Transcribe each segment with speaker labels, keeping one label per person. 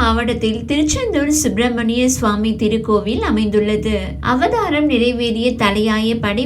Speaker 1: மாவட்டத்தில் திருச்செந்தூர் சுப்பிரமணிய சுவாமி திருக்கோவில் அமைந்துள்ளது அவதாரம் நிறைவேறிய தலையாய படை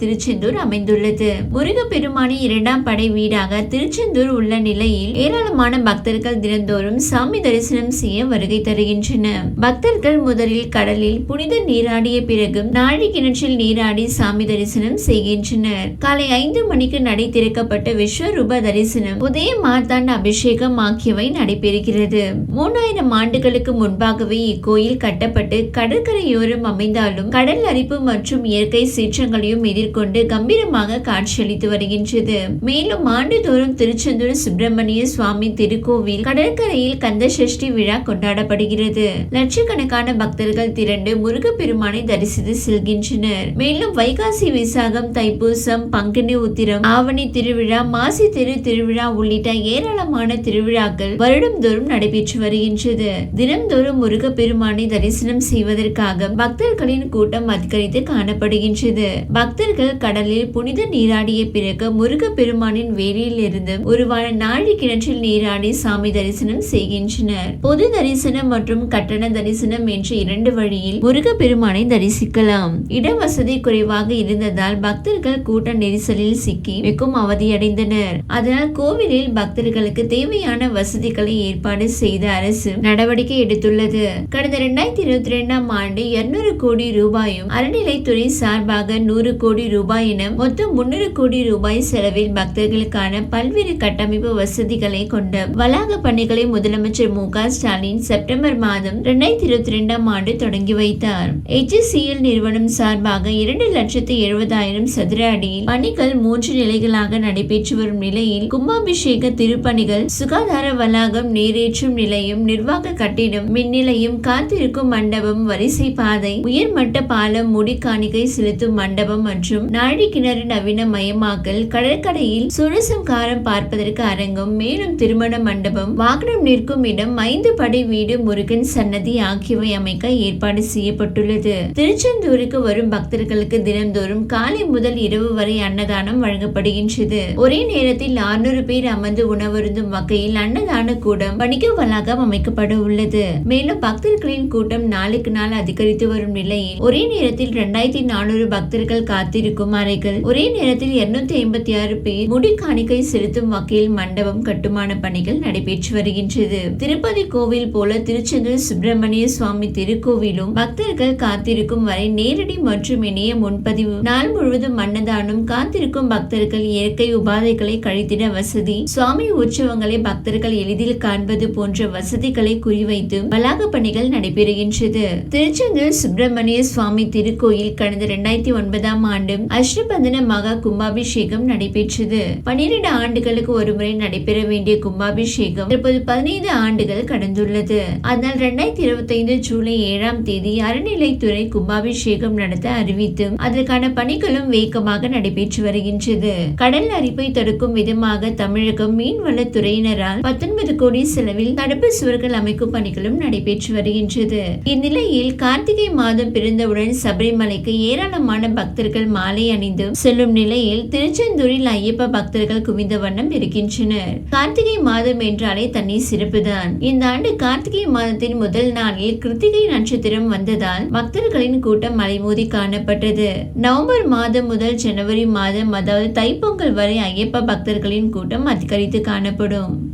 Speaker 1: திருச்செந்தூர் அமைந்துள்ளது முருகப்பெருமானின் இரண்டாம் படை வீடாக திருச்செந்தூர் உள்ள நிலையில் ஏராளமான பக்தர்கள் தினந்தோறும் சாமி தரிசனம் செய்ய வருகை தருகின்றனர் பக்தர்கள் முதலில் கடலில் புனித நீராடிய பிறகும் நாழி கிணற்றில் நீராடி சாமி தரிசனம் செய்கின்றனர் காலை ஐந்து மணிக்கு நடை திறக்கப்பட்ட விஸ்வரூப தரிசனம் உதய மார்த்தாண்ட அபிஷேகம் ஆகியவை நடைபெறுகிறது மூன்று மூவாயிரம் ஆண்டுகளுக்கு முன்பாகவே இக்கோயில் கட்டப்பட்டு கடற்கரையோரம் அமைந்தாலும் கடல் அரிப்பு மற்றும் இயற்கை சீற்றங்களையும் எதிர்கொண்டு கம்பீரமாக காட்சியளித்து வருகின்றது மேலும் ஆண்டுதோறும் திருச்செந்தூர் சுப்பிரமணிய சுவாமி திருக்கோவில் கடற்கரையில் கந்த சஷ்டி விழா கொண்டாடப்படுகிறது லட்சக்கணக்கான பக்தர்கள் திரண்டு முருகப்பெருமானை தரிசித்து செல்கின்றனர் மேலும் வைகாசி விசாகம் தைப்பூசம் பங்குனி உத்திரம் ஆவணி திருவிழா மாசி திரு திருவிழா உள்ளிட்ட ஏராளமான திருவிழாக்கள் வருடம்தோறும் நடைபெற்று வருகின்றன வருகின்றது தினம்தோறும் பெருமானை தரிசனம் செய்வதற்காக பக்தர்களின் கூட்டம் அதிகரித்து காணப்படுகின்றது பக்தர்கள் கடலில் புனித நீராடிய பிறகு முருக பெருமானின் வேலியில் இருந்து உருவான நாழி கிணற்றில் நீராடி சாமி தரிசனம் செய்கின்றனர் பொது தரிசனம் மற்றும் கட்டண தரிசனம் என்ற இரண்டு வழியில் முருக பெருமானை தரிசிக்கலாம் இடம் வசதி குறைவாக இருந்ததால் பக்தர்கள் கூட்ட நெரிசலில் சிக்கி மிகவும் அவதியடைந்தனர் அதனால் கோவிலில் பக்தர்களுக்கு தேவையான வசதிகளை ஏற்பாடு செய்த அரசு அரசு நடவடிக்கை எடுத்துள்ளது கடந்த இரண்டாயிரத்தி இருபத்தி இரண்டாம் ஆண்டு இருநூறு கோடி ரூபாயும் அறநிலைத்துறை சார்பாக நூறு கோடி ரூபாய் என மொத்தம் முன்னூறு கோடி ரூபாய் செலவில் பக்தர்களுக்கான பல்வேறு கட்டமைப்பு வசதிகளை கொண்ட வளாக பணிகளை முதலமைச்சர் மு ஸ்டாலின் செப்டம்பர் மாதம் இரண்டாயிரத்தி இருபத்தி இரண்டாம் ஆண்டு தொடங்கி வைத்தார் எச்எஸ்சிஎல் நிறுவனம் சார்பாக இரண்டு லட்சத்தி எழுபதாயிரம் சதுர அடியில் பணிகள் மூன்று நிலைகளாக நடைபெற்று வரும் நிலையில் கும்பாபிஷேக திருப்பணிகள் சுகாதார வளாகம் நீரேற்றும் நிலையம் நிர்வாக கட்டிடம் மின்னிலையும் காத்திருக்கும் மண்டபம் வரிசை பாதை உயர்மட்ட பாலம் முடி காணிக்கை செலுத்தும் மண்டபம் மற்றும் நாழி கிணறு நவீன மயமாக்கல் கடற்கரையில் சுரசம் காரம் பார்ப்பதற்கு அரங்கம் மேலும் திருமண மண்டபம் வாகனம் நிற்கும் இடம் ஐந்து படி வீடு முருகன் சன்னதி ஆகியவை அமைக்க ஏற்பாடு செய்யப்பட்டுள்ளது திருச்செந்தூருக்கு வரும் பக்தர்களுக்கு தினந்தோறும் காலை முதல் இரவு வரை அன்னதானம் வழங்கப்படுகின்றது ஒரே நேரத்தில் ஆறுநூறு பேர் அமர்ந்து உணவருந்தும் வகையில் அன்னதான கூடம் வணிக வளாகம் அமைக்க அமைக்கப்பட உள்ளது மேலும் பக்தர்களின் கூட்டம் நாளுக்கு நாள் அதிகரித்து வரும் நிலையில் ஒரே நேரத்தில் இரண்டாயிரத்தி நானூறு பக்தர்கள் காத்திருக்கும் அறைகள் ஒரே நேரத்தில் இருநூத்தி ஐம்பத்தி ஆறு பேர் முடி காணிக்கை செலுத்தும் வகையில் மண்டபம் கட்டுமான பணிகள் நடைபெற்று வருகின்றது திருப்பதி கோவில் போல திருச்செந்தூர் சுப்பிரமணிய சுவாமி திருக்கோவிலும் பக்தர்கள் காத்திருக்கும் வரை நேரடி மற்றும் இணைய முன்பதிவு நாள் முழுவதும் மன்னதானம் காத்திருக்கும் பக்தர்கள் இயற்கை உபாதைகளை கழித்திட வசதி சுவாமி உற்சவங்களை பக்தர்கள் எளிதில் காண்பது போன்ற வசதி பகுதிகளை குறிவைத்து வளாக பணிகள் நடைபெறுகின்றது திருச்செந்தூர் சுப்பிரமணிய சுவாமி திருக்கோயில் கடந்த இரண்டாயிரத்தி ஒன்பதாம் ஆண்டு அஷ்டபந்தன மகா கும்பாபிஷேகம் நடைபெற்றது பனிரெண்டு ஆண்டுகளுக்கு ஒருமுறை நடைபெற வேண்டிய கும்பாபிஷேகம் தற்போது பதினைந்து ஆண்டுகள் கடந்துள்ளது அதனால் இரண்டாயிரத்தி இருபத்தி ஐந்து ஜூலை ஏழாம் தேதி அறநிலைத்துறை கும்பாபிஷேகம் நடத்த அறிவித்து அதற்கான பணிகளும் வேகமாக நடைபெற்று வருகின்றது கடல் அரிப்பை தடுக்கும் விதமாக தமிழகம் மீன்வளத்துறையினரால் பத்தொன்பது கோடி செலவில் தடுப்பு சுவர் முன்னோர்கள் அமைக்கும் பணிகளும் நடைபெற்று வருகின்றது இந்நிலையில் கார்த்திகை மாதம் பிறந்தவுடன் சபரிமலைக்கு ஏராளமான பக்தர்கள் மாலை அணிந்து செல்லும் நிலையில் திருச்செந்தூரில் ஐயப்ப பக்தர்கள் குவிந்த வண்ணம் இருக்கின்றனர் கார்த்திகை மாதம் என்றாலே தனி சிறப்புதான் இந்த ஆண்டு கார்த்திகை மாதத்தின் முதல் நாளில் கிருத்திகை நட்சத்திரம் வந்ததால் பக்தர்களின் கூட்டம் மலைமோதி காணப்பட்டது நவம்பர் மாதம் முதல் ஜனவரி மாதம் அதாவது தைப்பொங்கல் வரை ஐயப்ப பக்தர்களின் கூட்டம் அதிகரித்து காணப்படும்